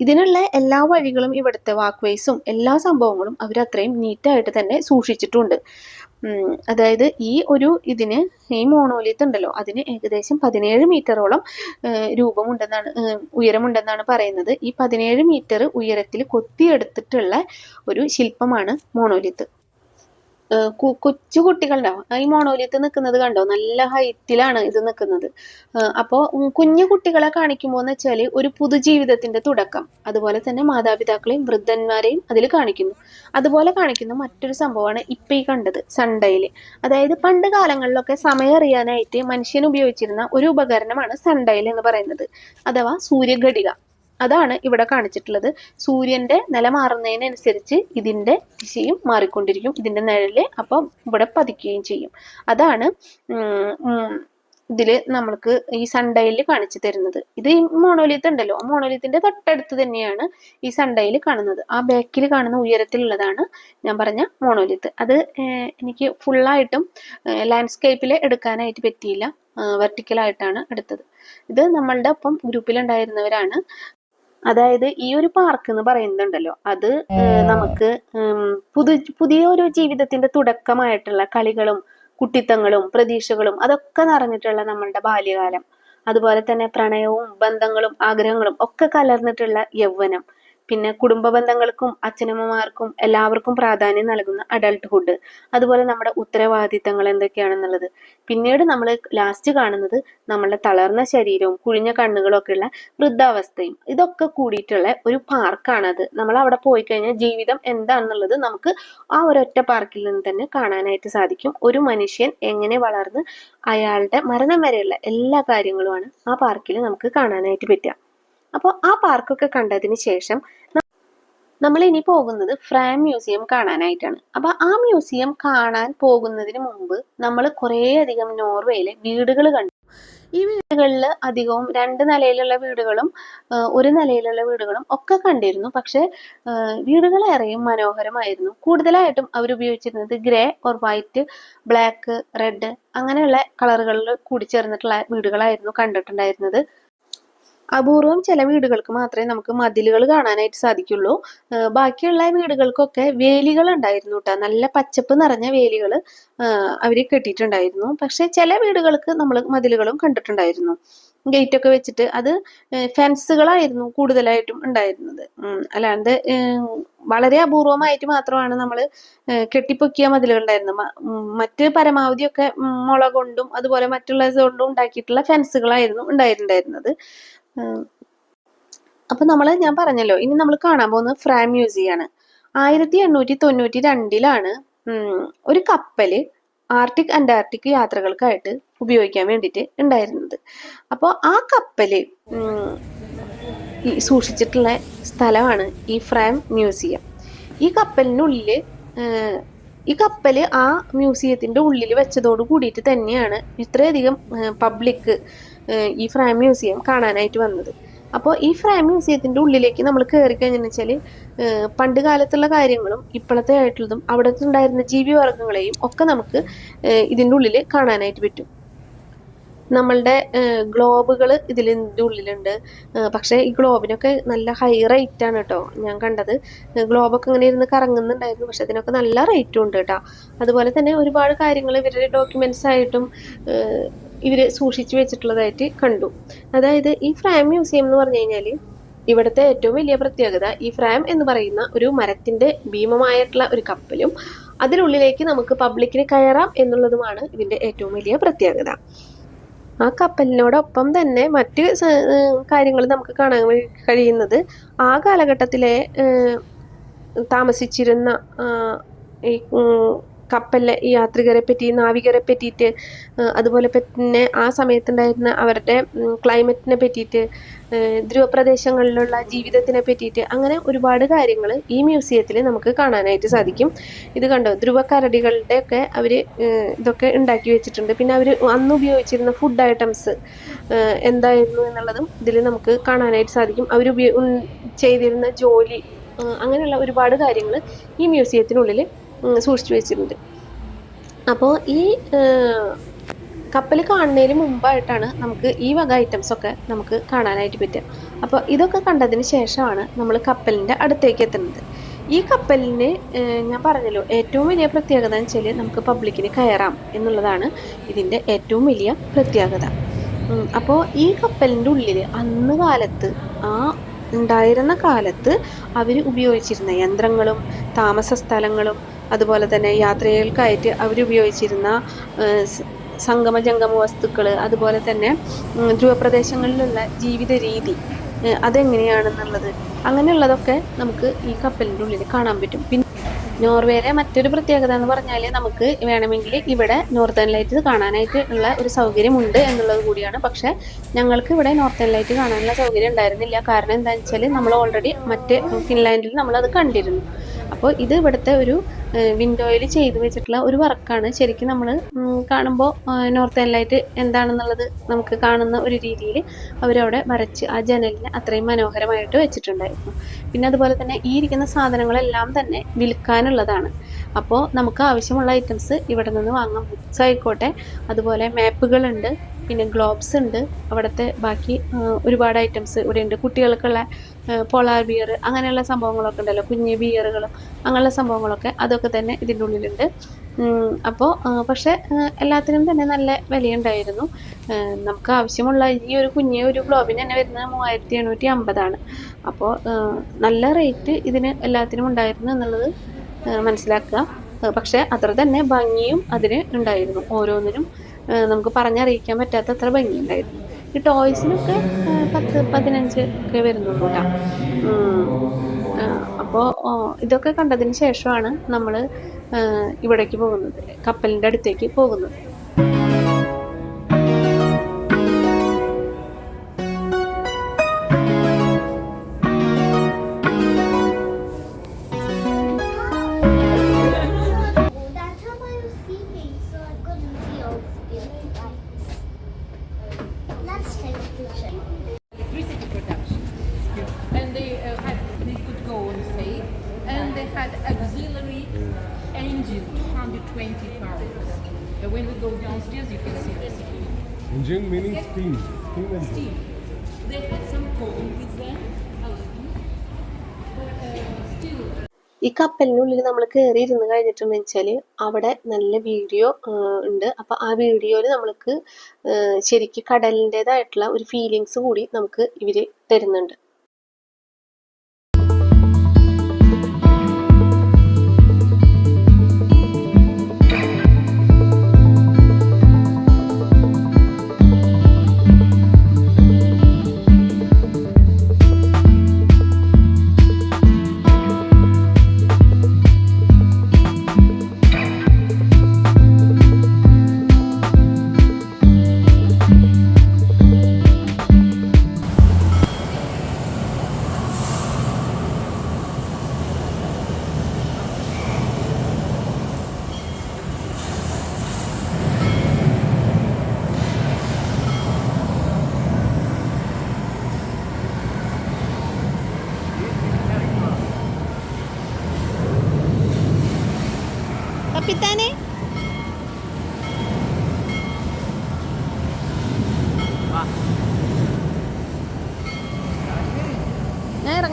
ഇതിനുള്ള എല്ലാ വഴികളും ഇവിടുത്തെ വാക്ക് വേസും എല്ലാ സംഭവങ്ങളും അവർ അത്രയും നീറ്റായിട്ട് തന്നെ സൂക്ഷിച്ചിട്ടുണ്ട്. അതായത് ഈ ഒരു ഇതിന് ഈ മോണോലിത്ത് ഉണ്ടല്ലോ അതിന് ഏകദേശം പതിനേഴ് മീറ്ററോളം രൂപമുണ്ടെന്നാണ് ഉയരമുണ്ടെന്നാണ് പറയുന്നത്. ഈ പതിനേഴ് മീറ്റർ ഉയരത്തിൽ കൊത്തിയെടുത്തിട്ടുള്ള ഒരു ശില്പമാണ് മോണോലിത്ത് കൊച്ചു കുട്ടികളുണ്ടാവും. ഈ മോണോലിത്ത് നിൽക്കുന്നത് കണ്ടോ? നല്ല ഹൈറ്റിലാണ് ഇത് നിൽക്കുന്നത് അപ്പോൾ കുഞ്ഞു കുട്ടികളെ കാണിക്കുമ്പോൾ എന്ന് വെച്ചാൽ ഒരു പുതുജീവിതത്തിന്റെ തുടക്കം. അതുപോലെ തന്നെ മാതാപിതാക്കളെയും വൃദ്ധന്മാരെയും അതിൽ കാണിക്കുന്നു. അതുപോലെ കാണിക്കുന്ന മറ്റൊരു സംഭവമാണ് ഇപ്പം ഈ കണ്ടത് സൺഡൈൽ അതായത് പണ്ട് കാലങ്ങളിലൊക്കെ സമയം അറിയാനായിട്ട് മനുഷ്യൻ ഉപയോഗിച്ചിരുന്ന ഒരു ഉപകരണമാണ് സൺഡൈൽ എന്ന് പറയുന്നത്. അഥവാ സൂര്യഘടിക. അതാണ് ഇവിടെ കാണിച്ചിട്ടുള്ളത്. സൂര്യന്റെ നില മാറുന്നതിനനുസരിച്ച് ഇതിന്റെ ദിശയും മാറിക്കൊണ്ടിരിക്കും. ഇതിന്റെ നിഴൽ അപ്പം ഇവിടെ പതിക്കുകയും ചെയ്യും. അതാണ് ഇതിൽ നമ്മൾക്ക് ഈ സൺഡൈലിൽ കാണിച്ചു തരുന്നത്. ഇത് ഈ മോണോലിത്ത് ഉണ്ടല്ലോ. ആ മോണോലിത്തിന്റെ തൊട്ടടുത്ത് തന്നെയാണ് ഈ സൺഡൈൽ കാണുന്നത്. ആ ബാക്കിൽ കാണുന്ന ഉയരത്തിലുള്ളതാണ് ഞാൻ പറഞ്ഞ മോണോലിത്ത് അത് എനിക്ക് ഫുള്ളായിട്ടും ലാൻഡ്സ്കേപ്പിൽ എടുക്കാനായിട്ട് പറ്റിയില്ല. വെർട്ടിക്കലായിട്ടാണ് എടുത്തത്. ഇത് നമ്മളുടെ ഒപ്പം ഗ്രൂപ്പിലുണ്ടായിരുന്നവരാണ് അതായത് ഈ ഒരു പാർക്ക് എന്ന് പറയുന്നുണ്ടല്ലോ. അത് നമുക്ക് പുതു പുതിയ ഒരു ജീവിതത്തിന്റെ തുടക്കമായിട്ടുള്ള കളികളും കുട്ടിത്തങ്ങളും പ്രതീക്ഷകളും അതൊക്കെ നിറഞ്ഞിട്ടുള്ള നമ്മളുടെ ബാല്യകാലം. അതുപോലെ തന്നെ പ്രണയവും ബന്ധങ്ങളും ആഗ്രഹങ്ങളും ഒക്കെ കലർന്നിട്ടുള്ള യൗവനം. പിന്നെ കുടുംബ ബന്ധങ്ങൾക്കും അച്ഛനമ്മമാർക്കും എല്ലാവർക്കും പ്രാധാന്യം നൽകുന്ന അഡൾട്ട്ഹുഡ് അതുപോലെ നമ്മുടെ ഉത്തരവാദിത്തങ്ങൾ എന്തൊക്കെയാണെന്നുള്ളത്. പിന്നീട് നമ്മൾ ലാസ്റ്റ് കാണുന്നത് നമ്മളുടെ തളർന്ന ശരീരവും കുഴിഞ്ഞ കണ്ണുകളും ഒക്കെ ഉള്ള വൃദ്ധാവസ്ഥയും. ഇതൊക്കെ കൂടിയിട്ടുള്ള ഒരു പാർക്കാണത്. നമ്മൾ അവിടെ പോയി കഴിഞ്ഞാൽ ജീവിതം എന്താണെന്നുള്ളത് നമുക്ക് ആ ഒരൊറ്റ പാർക്കിൽ നിന്ന് തന്നെ കാണാനായിട്ട് സാധിക്കും. ഒരു മനുഷ്യൻ എങ്ങനെ വളർന്ന് അയാളുടെ മരണം വരെയുള്ള എല്ലാ കാര്യങ്ങളുമാണ് ആ പാർക്കിൽ നമുക്ക് കാണാനായിട്ട് പറ്റുക. അപ്പോൾ ആ പാർക്കൊക്കെ കണ്ടതിന് ശേഷം നമ്മൾ ഇനി പോകുന്നത് ഫ്രാം മ്യൂസിയം കാണാനായിട്ടാണ്. അപ്പൊ ആ മ്യൂസിയം കാണാൻ പോകുന്നതിന് മുമ്പ് നമ്മൾ കുറേയധികം നോർവേയിലെ വീടുകൾ കണ്ടു. ഈ വീടുകളിൽ അധികവും രണ്ട് നിലയിലുള്ള വീടുകളും ഒരു നിലയിലുള്ള വീടുകളും ഒക്കെ കണ്ടിരുന്നു. പക്ഷെ വീടുകളേറെയും മനോഹരമായിരുന്നു. കൂടുതലായിട്ടും അവർ ഉപയോഗിച്ചിരുന്നത് grey or white black red അങ്ങനെയുള്ള കളറുകളിൽ കൂടിച്ചേർന്നിട്ടുള്ള വീടുകളായിരുന്നു കണ്ടിട്ടുണ്ടായിരുന്നത്. അപൂർവം ചില വീടുകൾക്ക് മാത്രമേ നമുക്ക് മതിലുകൾ കാണാനായിട്ട് സാധിക്കുള്ളൂ. ബാക്കിയുള്ള വീടുകൾക്കൊക്കെ വേലികൾ ഉണ്ടായിരുന്നു കേട്ടോ. നല്ല പച്ചപ്പ് നിറഞ്ഞ വേലികൾ അവർ കെട്ടിയിട്ടുണ്ടായിരുന്നു. പക്ഷെ ചില വീടുകൾക്ക് നമ്മൾ മതിലുകളും കണ്ടിട്ടുണ്ടായിരുന്നു. ഗേറ്റ് ഒക്കെ വെച്ചിട്ട് അത് ഫെൻസുകളായിരുന്നു കൂടുതലായിട്ടും ഉണ്ടായിരുന്നത്. അല്ലാണ്ട് വളരെ അപൂർവമായിട്ട് മാത്രമാണ് നമ്മൾ കെട്ടിപ്പൊക്കിയ മതിലുകൾ ഉണ്ടായിരുന്നത് മറ്റ് പരമാവധിയൊക്കെ മുള കൊണ്ടും അതുപോലെ മറ്റുള്ള കൊണ്ടും ഉണ്ടാക്കിയിട്ടുള്ള ഫെൻസുകളായിരുന്നു ഉണ്ടായിട്ടുണ്ടായിരുന്നത്. അപ്പൊ നമ്മൾ ഞാൻ പറഞ്ഞല്ലോ ഇനി നമ്മൾ കാണാൻ പോകുന്നത് ഫ്രാം മ്യൂസിയം ആണ്. ആയിരത്തി എണ്ണൂറ്റി തൊണ്ണൂറ്റി രണ്ടിലാണ് ഒരു കപ്പൽ ആർട്ടിക് അന്റാർട്ടിക് യാത്രകൾക്കായിട്ട് ഉപയോഗിക്കാൻ വേണ്ടിയിട്ട് ഉണ്ടായിരുന്നത്. അപ്പോൾ ആ കപ്പൽ ഈ സൂക്ഷിച്ചിട്ടുള്ള സ്ഥലമാണ് ഈ ഫ്രാം മ്യൂസിയം ഈ കപ്പലിനുള്ളിൽ ഈ കപ്പൽ ആ മ്യൂസിയത്തിന്റെ ഉള്ളിൽ വെച്ചതോട് കൂടിയിട്ട് തന്നെയാണ് ഇത്രയധികം പബ്ലിക് ഈ ഫ്രാം മ്യൂസിയം കാണാനായിട്ട് വന്നത്. അപ്പോൾ ഈ ഫ്രാം മ്യൂസിയത്തിന്റെ ഉള്ളിലേക്ക് നമ്മൾ കയറി കഴിഞ്ഞെന്ന് വെച്ചാൽ പണ്ട് കാലത്തുള്ള കാര്യങ്ങളും ഇപ്പോഴത്തെ ആയിട്ടുള്ളതും അവിടെ ഉണ്ടായിരുന്ന ജീവിവർഗങ്ങളെയും ഒക്കെ നമുക്ക് ഇതിന്റെ ഉള്ളിൽ കാണാനായിട്ട് പറ്റും. നമ്മളുടെ ഗ്ലോബുകൾ ഇതിലിന്റെ ഉള്ളിലുണ്ട്. പക്ഷേ ഈ ഗ്ലോബിനൊക്കെ നല്ല ഹൈ റേറ്റ് ആണ് കേട്ടോ. ഞാൻ കണ്ടത്. ഗ്ലോബൊക്കെ ഇങ്ങനെ ഇരുന്ന് കറങ്ങുന്നുണ്ടായിരുന്നു. പക്ഷെ അതിനൊക്കെ നല്ല റേറ്റും ഉണ്ട് കേട്ടോ. അതുപോലെ തന്നെ ഒരുപാട് കാര്യങ്ങൾ ഇവരുടെ ഡോക്യുമെന്റ്സ് ആയിട്ടും ഇവർ സൂക്ഷിച്ചു വെച്ചിട്ടുള്ളതായിട്ട് കണ്ടു. അതായത് ഈ ഫ്രാം മ്യൂസിയം എന്ന് പറഞ്ഞു കഴിഞ്ഞാൽ ഇവിടുത്തെ ഏറ്റവും വലിയ പ്രത്യേകത ഈ ഫ്രാം എന്ന് പറയുന്ന ഒരു മരത്തിന്റെ ഭീമമായിട്ടുള്ള ഒരു കപ്പലും അതിനുള്ളിലേക്ക് നമുക്ക് പബ്ലിക്കിന് കയറാം എന്നുള്ളതുമാണ് ഇതിന്റെ ഏറ്റവും വലിയ പ്രത്യേകത. ആ കപ്പലിനോടൊപ്പം തന്നെ മറ്റ് കാര്യങ്ങൾ നമുക്ക് കാണാൻ കഴിയുന്നത് ആ കാലഘട്ടത്തിലെ താമസിച്ചിരുന്ന ഈ കപ്പലിലെ യാത്രികരെ പറ്റി നാവികരെ പറ്റിയിട്ട് അതുപോലെ പിന്നെ ആ സമയത്തുണ്ടായിരുന്ന അവരുടെ ക്ലൈമറ്റിനെ പറ്റിയിട്ട് ധ്രുവപ്രദേശങ്ങളിലുള്ള ജീവിതത്തിനെ പറ്റിയിട്ട് അങ്ങനെ ഒരുപാട് കാര്യങ്ങൾ ഈ മ്യൂസിയത്തിൽ നമുക്ക് കാണാനായിട്ട് സാധിക്കും. ഇത് കണ്ടോ? ധ്രുവക്കരടികളുടെ ഒക്കെ അവർ ഇതൊക്കെ ഉണ്ടാക്കി വെച്ചിട്ടുണ്ട്. പിന്നെ അവർ അന്ന് ഉപയോഗിച്ചിരുന്ന ഫുഡ് ഐറ്റംസ് എന്തായിരുന്നു എന്നുള്ളതും ഇതിൽ നമുക്ക് കാണാനായിട്ട് സാധിക്കും. അവർ ചെയ്തിരുന്ന ജോലി അങ്ങനെയുള്ള ഒരുപാട് കാര്യങ്ങൾ ഈ മ്യൂസിയത്തിനുള്ളിൽ സൂക്ഷിച്ചു വെച്ചിട്ടുണ്ട്. അപ്പോൾ ഈ കപ്പൽ കാണുന്നതിന് മുമ്പായിട്ടാണ് നമുക്ക് ഈ വക ഐറ്റംസ് ഒക്കെ നമുക്ക് കാണാനായിട്ട് പറ്റുക. അപ്പോൾ ഇതൊക്കെ കണ്ടതിന് ശേഷമാണ് നമ്മൾ കപ്പലിന്റെ അടുത്തേക്ക് എത്തുന്നത്. ഈ കപ്പലിന് ഞാൻ പറഞ്ഞല്ലോ ഏറ്റവും വലിയ പ്രത്യേകത എന്ന് വെച്ചാൽ നമുക്ക് പബ്ലിക്കിന് കയറാം എന്നുള്ളതാണ് ഇതിന്റെ ഏറ്റവും വലിയ പ്രത്യേകത. അപ്പോൾ ഈ കപ്പലിന്റെ ഉള്ളിൽ അന്ന് കാലത്ത് ആ ഉണ്ടായിരുന്ന കാലത്ത് അവർ ഉപയോഗിച്ചിരുന്ന യന്ത്രങ്ങളും താമസ സ്ഥലങ്ങളും അതുപോലെ തന്നെ യാത്രകൾക്കായിട്ട് അവരുപയോഗിച്ചിരുന്ന സംഗമ ജംഗമ വസ്തുക്കൾ അതുപോലെ തന്നെ ധ്രുവപ്രദേശങ്ങളിലുള്ള ജീവിത രീതി അതെങ്ങനെയാണെന്നുള്ളത് അങ്ങനെയുള്ളതൊക്കെ നമുക്ക് ഈ കപ്പലിന്റെ ഉള്ളിൽ കാണാൻ പറ്റും. പിന്നെ നോർവേയിലെ മറ്റൊരു പ്രത്യേകത എന്ന് പറഞ്ഞാൽ നമുക്ക് വേണമെങ്കിൽ ഇവിടെ നോർത്തേൺ ലൈറ്റ് കാണാനായിട്ട് ഉള്ള ഒരു സൗകര്യമുണ്ട് എന്നുള്ളത് കൂടിയാണ്. പക്ഷേ ഞങ്ങൾക്ക് ഇവിടെ നോർത്തേൺ ലൈറ്റ് കാണാനുള്ള സൗകര്യം ഉണ്ടായിരുന്നില്ല. കാരണം എന്താണെന്ന് വെച്ചാൽ നമ്മൾ ഓൾറെഡി മറ്റ് ഫിൻലാൻഡിൽ നമ്മളത് കണ്ടിരുന്നു. അപ്പോൾ ഇത് ഇവിടുത്തെ ഒരു വിൻഡോയിൽ ചെയ്തു വെച്ചിട്ടുള്ള ഒരു വർക്കാണ്. ശരിക്കും നമ്മൾ കാണുമ്പോൾ നോർത്ത് എൻലൈറ്റ് എന്താണെന്നുള്ളത് നമുക്ക് കാണുന്ന ഒരു രീതിയിൽ അവരവിടെ വരച്ച് ആ ജനലിനെ അത്രയും മനോഹരമായിട്ട് വെച്ചിട്ടുണ്ടായിരുന്നു. പിന്നെ അതുപോലെ തന്നെ ഈ ഇരിക്കുന്ന സാധനങ്ങളെല്ലാം തന്നെ വിൽക്കാനുള്ളതാണ്. അപ്പോൾ നമുക്ക് ആവശ്യമുള്ള ഐറ്റംസ് ഇവിടെ നിന്ന് വാങ്ങാം. ബുക്സ് ആയിക്കോട്ടെ അതുപോലെ മാപ്പുകളുണ്ട് പിന്നെ ഗ്ലോബ്സ് ഉണ്ട്. അവിടുത്തെ ബാക്കി ഒരുപാട് ഐറ്റംസ് ഇവിടെ ഉണ്ട്. കുട്ടികൾക്കുള്ള പോളാർ ബിയർ അങ്ങനെയുള്ള സംഭവങ്ങളൊക്കെ ഉണ്ടല്ലോ. കുഞ്ഞ് ബിയറുകളും അങ്ങനെയുള്ള സംഭവങ്ങളൊക്കെ അതൊക്കെ തന്നെ ഇതിന്റെ ഉള്ളിലുണ്ട്. അപ്പോൾ പക്ഷേ എല്ലാത്തിനും തന്നെ നല്ല വിലയുണ്ടായിരുന്നു. നമുക്ക് ആവശ്യമുള്ള ഈ ഒരു കുഞ്ഞ് ഒരു ഗ്ലോബിന് തന്നെ വരുന്നത് മൂവായിരത്തി എണ്ണൂറ്റി അമ്പതാണ്. അപ്പോൾ നല്ല റേറ്റ് ഇതിന് എല്ലാത്തിനും ഉണ്ടായിരുന്നു എന്നുള്ളത് മനസ്സിലാക്കുക. പക്ഷേ അത്ര തന്നെ ഭംഗിയും അതിന് ഉണ്ടായിരുന്നു. ഓരോന്നിനും നമുക്ക് പറഞ്ഞറിയിക്കാൻ പറ്റാത്ത അത്ര ഭംഗിയുണ്ടായിരുന്നു. ഈ ടോയ്സിനൊക്കെ പത്ത് പതിനഞ്ച് ഒക്കെ വരുന്നുണ്ട് അപ്പോൾ ഇതൊക്കെ കണ്ടതിന് ശേഷമാണ് നമ്മൾ ഇവിടേക്ക് പോകുന്നത് കപ്പലിന്റെ അടുത്തേക്ക് പോകുന്നത്. കപ്പലിനുള്ളിൽ നമ്മൾ കയറി ഇരുന്ന് കഴിഞ്ഞിട്ടുണ്ടെന്ന് വെച്ചാൽ അവിടെ നല്ല വീഡിയോ ഉണ്ട്. അപ്പോൾ ആ വീഡിയോയിൽ നമ്മൾക്ക് ശരിക്കും കടലിന്റെതായിട്ടുള്ള ഒരു ഫീലിങ്സ് കൂടി നമുക്ക് ഇവർ തരുന്നുണ്ട്.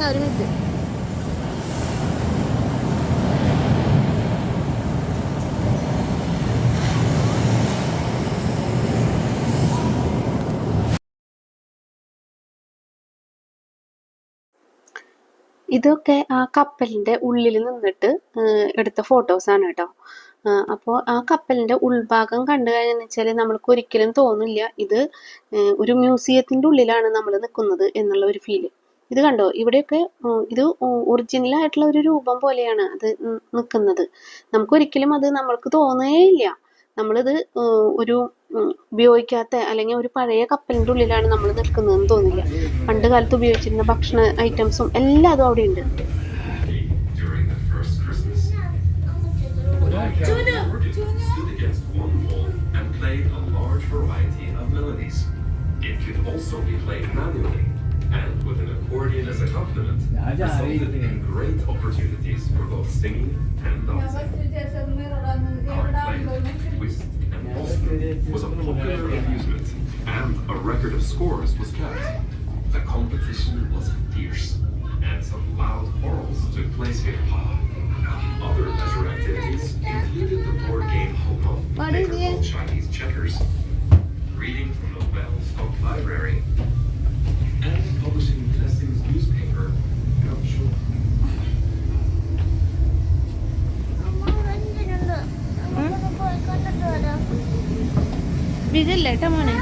ഇറങ്ങാം ഒരു മിനിറ്റ്. ഇതൊക്കെ ആ കപ്പലിന്റെ ഉള്ളിൽ നിന്നിട്ട് എടുത്ത ഫോട്ടോസ് ആണ് കേട്ടോ. അപ്പോൾ ആ കപ്പലിന്റെ ഉൾഭാഗം കണ്ടു കഴിഞ്ഞാൽ വെച്ചാൽ നമ്മൾക്ക് ഒരിക്കലും തോന്നില്ല ഇത് ഒരു മ്യൂസിയത്തിന്റെ ഉള്ളിലാണ് നമ്മൾ നിൽക്കുന്നത് എന്നുള്ള ഒരു ഫീൽ ഇത് കണ്ടോ? ഇവിടെയൊക്കെ ഇത് ഒറിജിനൽ ആയിട്ടുള്ള ഒരു രൂപം പോലെയാണ് അത് നിൽക്കുന്നത് നമുക്ക് ഒരിക്കലും അത് നമ്മൾക്ക് തോന്നുകയില്ല നമ്മളിത് ഒരു ഉപയോഗിക്കാത്ത അല്ലെങ്കിൽ ഒരു പഴയ കപ്പലിന്റെ ഉള്ളിലാണ് നമ്മൾ നിൽക്കുന്നതെന്ന് തോന്നില്ല. പണ്ട് കാലത്ത് ഉപയോഗിച്ചിരുന്ന ഭക്ഷണ ഐറ്റംസും എല്ലാം അതും അവിടെ ഉണ്ട്. It could also be played manually. And with an accordion as accompaniment, resulted in great opportunities for both singing and dancing. Card played, twist, and bolster was a popular amusement, and a record of scores was kept. The competition was fierce, and some loud quarrels took place here. Other leisure activities included the board game Hong Kong, later called Chinese checkers, reading from the well-stocked library, വിജല്ലേ കേട്ടോ മോനെ.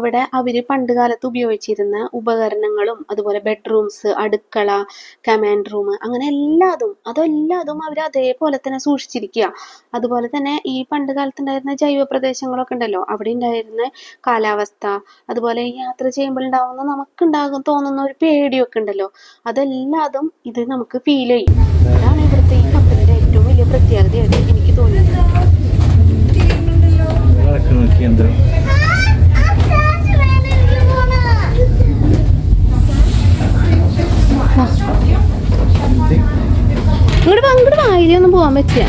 അവിടെ അവർ പണ്ട് കാലത്ത് ഉപയോഗിച്ചിരുന്ന ഉപകരണങ്ങളും അതുപോലെ bedrooms അടുക്കള command room അങ്ങനെ എല്ലാതും അതെല്ലാതും അവർ അതേപോലെ തന്നെ സൂക്ഷിച്ചിരിക്കുക. അതുപോലെ തന്നെ ഈ പണ്ട് കാലത്തുണ്ടായിരുന്ന ജൈവ പ്രദേശങ്ങളൊക്കെ ഉണ്ടല്ലോ അവിടെ ഉണ്ടായിരുന്ന കാലാവസ്ഥ അതുപോലെ യാത്ര ചെയ്യുമ്പോൾ ഉണ്ടാവുന്ന നമുക്കുണ്ടാകും തോന്നുന്ന ഒരു പേടിയൊക്കെ ഉണ്ടല്ലോ അതെല്ലാതും ഇത് നമുക്ക് ഫീൽ ചെയ്യും. അതാണ് ഇവിടുത്തെ ഈ കപ്പലിന്റെ ഏറ്റവും വലിയ പ്രത്യേകതയായിട്ട് എനിക്ക് തോന്നിയത്. ഇങ്ങോട്ട് വാ ഇങ്ങോട്ട് വാ. ഇതിലൊന്നും പോവാൻ പറ്റില്ല.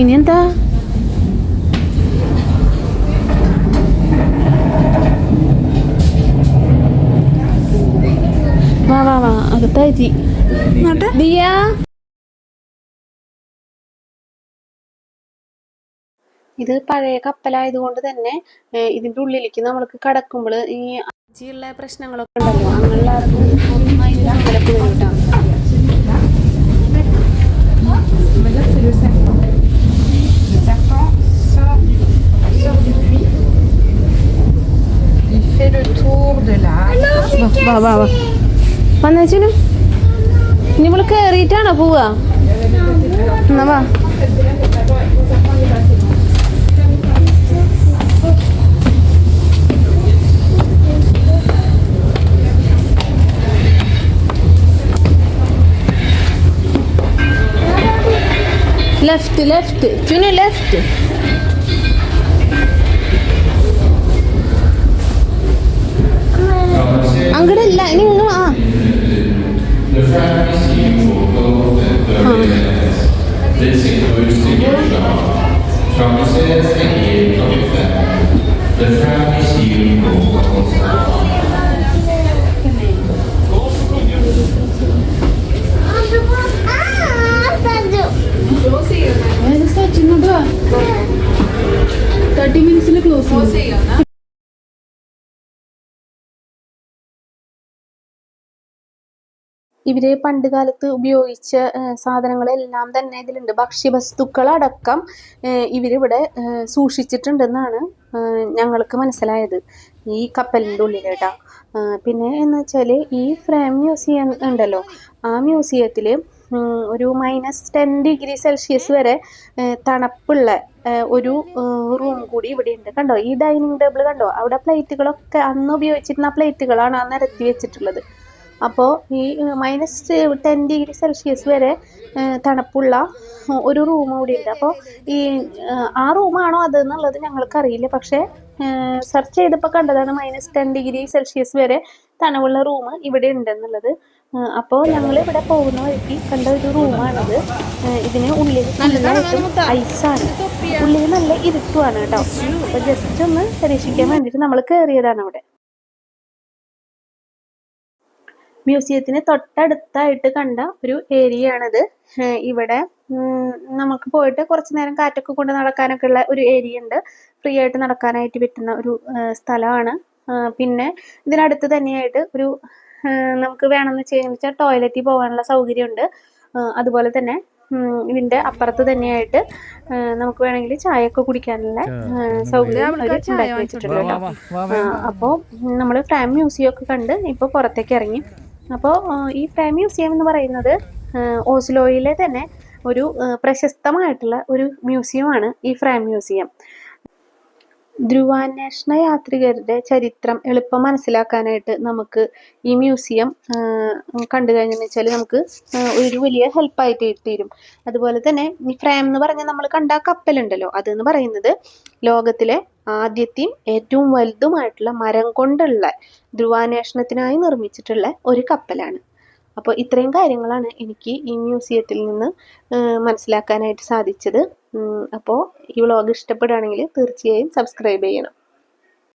ഇനി എന്താ വാ വാ. വാ അകത്തായി ദിയ? ഇത് പഴയ കപ്പലായതുകൊണ്ട് തന്നെ ഇതിന്റെ ഉള്ളിലേക്ക് നമ്മൾക്ക് കടക്കുമ്പോൾ ഈ അജിയുള്ള പ്രശ്നങ്ങളൊക്കെ ഉണ്ടല്ലോ. അങ്ങനെയുള്ള അമ്പലത്തിൽ വരും കേട്ടോ On va dire que c'est le Left, left. Tune left. അങ്ങടെ ഇല്ല ഇനി നിങ്ങൾ ആ This includes the Gershon, Promises, and Yale of Effect. The Famish thirty മിനിറ്റ്സിൽ close ചെയ്യാം. ഇവർ പണ്ട് കാലത്ത് ഉപയോഗിച്ച സാധനങ്ങളെല്ലാം തന്നെ ഇതിലുണ്ട്. ഭക്ഷ്യവസ്തുക്കളടക്കം ഇവരിവിടെ സൂക്ഷിച്ചിട്ടുണ്ടെന്നാണ് ഞങ്ങൾക്ക് മനസ്സിലായത്. ഈ കപ്പലിന്റെ ഉള്ളിൽ കേട്ടോ പിന്നെ എന്ന് വെച്ചാൽ ഈ ഫ്രെയിം മ്യൂസിയം ഉണ്ടല്ലോ. ആ മ്യൂസിയത്തിൽ ഒരു മൈനസ് ടെൻ ഡിഗ്രി സെൽഷ്യസ് വരെ തണുപ്പുള്ള ഒരു റൂം കൂടി ഇവിടെ ഉണ്ട്. കണ്ടോ? ഈ ഡൈനിങ് ടേബിൾ കണ്ടോ? അവിടെ പ്ലേറ്റുകളൊക്കെ അന്ന് ഉപയോഗിച്ചിരുന്ന പ്ലേറ്റുകളാണ് ആ നിരത്തി വെച്ചിട്ടുള്ളത്. അപ്പോൾ ഈ മൈനസ് ടെൻ ഡിഗ്രി സെൽഷ്യസ് വരെ തണുപ്പുള്ള ഒരു റൂം കൂടി ഉണ്ട്. അപ്പോൾ ഈ ആ റൂമാണോ അത് എന്നുള്ളത് ഞങ്ങൾക്കറിയില്ല. പക്ഷേ സെർച്ച് ചെയ്തപ്പോൾ കണ്ടതാണ് മൈനസ് ടെൻ ഡിഗ്രി സെൽഷ്യസ് വരെ തണുവുള്ള റൂം ഇവിടെ ഉണ്ടെന്നുള്ളത്. അപ്പോൾ ഞങ്ങൾ ഇവിടെ പോകുന്ന വഴിക്ക് കണ്ട ഒരു റൂമാണിത്. ഇതിന് ഉള്ളിൽ നല്ലതായിട്ടും ഐസാണ്. ഉള്ളിൽ നല്ല ഇരുട്ടുമാണ് കേട്ടോ. അപ്പോൾ ജസ്റ്റ് ഒന്ന് പരീക്ഷിക്കാൻ വേണ്ടിയിട്ട് നമ്മൾ കയറിയതാണ് അവിടെ. മ്യൂസിയത്തിന് തൊട്ടടുത്തായിട്ട് കണ്ട ഒരു ഏരിയ ആണിത് ഇവിടെ നമുക്ക് പോയിട്ട് കുറച്ച് നേരം കാറ്റൊക്കെ കൊണ്ട് നടക്കാനൊക്കെ ഉള്ള ഒരു ഏരിയ ഉണ്ട് ഫ്രീ ആയിട്ട് നടക്കാനായിട്ട് പറ്റുന്ന ഒരു സ്ഥലമാണ്. പിന്നെ ഇതിനടുത്ത് തന്നെയായിട്ട് ഒരു നമുക്ക് വേണമെന്ന് വെച്ചാൽ ടോയ്ലറ്റിൽ പോകാനുള്ള സൗകര്യമുണ്ട്. അതുപോലെ തന്നെ ഇതിന്റെ അപ്പുറത്ത് തന്നെയായിട്ട് നമുക്ക് വേണമെങ്കിൽ ചായ ഒക്കെ കുടിക്കാനുള്ള സൗകര്യം ഉണ്ടാക്കി വെച്ചിട്ടുണ്ട് കേട്ടോ. അപ്പോൾ നമ്മൾ ഫ്രാം മ്യൂസിയം ഒക്കെ കണ്ട് ഇപ്പൊ പുറത്തേക്ക് ഇറങ്ങി. അപ്പോൾ ഈ ഫ്രാം മ്യൂസിയം എന്ന് പറയുന്നത് ഓസ്ലോയിലെ തന്നെ ഒരു പ്രശസ്തമായിട്ടുള്ള ഒരു മ്യൂസിയമാണ് ഈ ഫ്രാം മ്യൂസിയം ധ്രുവാന്വേഷണ യാത്രികരുടെ ചരിത്രം എളുപ്പം മനസ്സിലാക്കാനായിട്ട് നമുക്ക് ഈ മ്യൂസിയം കണ്ടു കഴിഞ്ഞെന്ന് വെച്ചാൽ നമുക്ക് ഒരു വലിയ ഹെൽപ്പായിട്ട് തീരും. അതുപോലെ തന്നെ ഈ ഫ്രാം എന്ന് പറഞ്ഞ നമ്മൾ കണ്ട ആ കപ്പലുണ്ടല്ലോ അതെന്ന് പറയുന്നത് ലോകത്തിലെ ആദ്യത്തെയും ഏറ്റവും വലുതുമായിട്ടുള്ള മരം കൊണ്ടുള്ള ധ്രുവാന്വേഷണത്തിനായി നിർമ്മിച്ചിട്ടുള്ള ഒരു കപ്പലാണ്. അപ്പോൾ ഇത്രയും കാര്യങ്ങളാണ് എനിക്ക് ഈ മ്യൂസിയത്തിൽ നിന്ന് മനസ്സിലാക്കാനായിട്ട് സാധിച്ചത്. അപ്പോൾ ഈ വ്ളോഗ് ഇഷ്ടപ്പെടുകയാണെങ്കിൽ തീർച്ചയായും സബ്സ്ക്രൈബ് ചെയ്യണം.